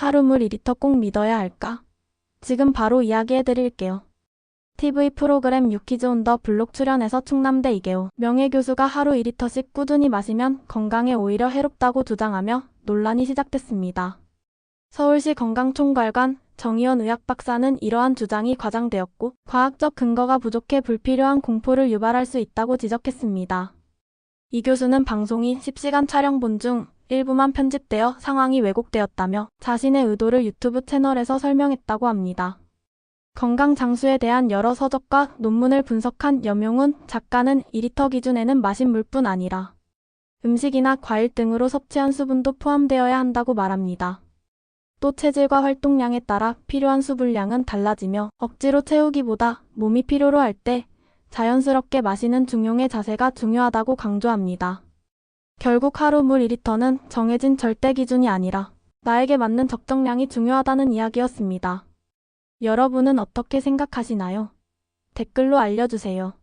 하루 물 2리터 꼭 믿어야 할까? 지금 바로 이야기해 드릴게요. TV 프로그램 유키즈 온 더 블록 출연해서 충남대 이계호 명예교수가 하루 2리터씩 꾸준히 마시면 건강에 오히려 해롭다고 주장하며 논란이 시작됐습니다. 서울시 건강총괄관 정의원 의학박사는 이러한 주장이 과장되었고 과학적 근거가 부족해 불필요한 공포를 유발할 수 있다고 지적했습니다. 이 교수는 방송이 10시간 촬영본 중 일부만 편집되어 상황이 왜곡되었다며 자신의 의도를 유튜브 채널에서 설명했다고 합니다. 건강 장수에 대한 여러 서적과 논문을 분석한 염용훈 작가는 2리터 기준에는 마신 물뿐 아니라 음식이나 과일 등으로 섭취한 수분도 포함되어야 한다고 말합니다. 또 체질과 활동량에 따라 필요한 수분량은 달라지며 억지로 채우기보다 몸이 필요로 할 때 자연스럽게 마시는 중용의 자세가 중요하다고 강조합니다. 결국 하루 물 2리터는 정해진 절대 기준이 아니라 나에게 맞는 적정량이 중요하다는 이야기였습니다. 여러분은 어떻게 생각하시나요? 댓글로 알려주세요.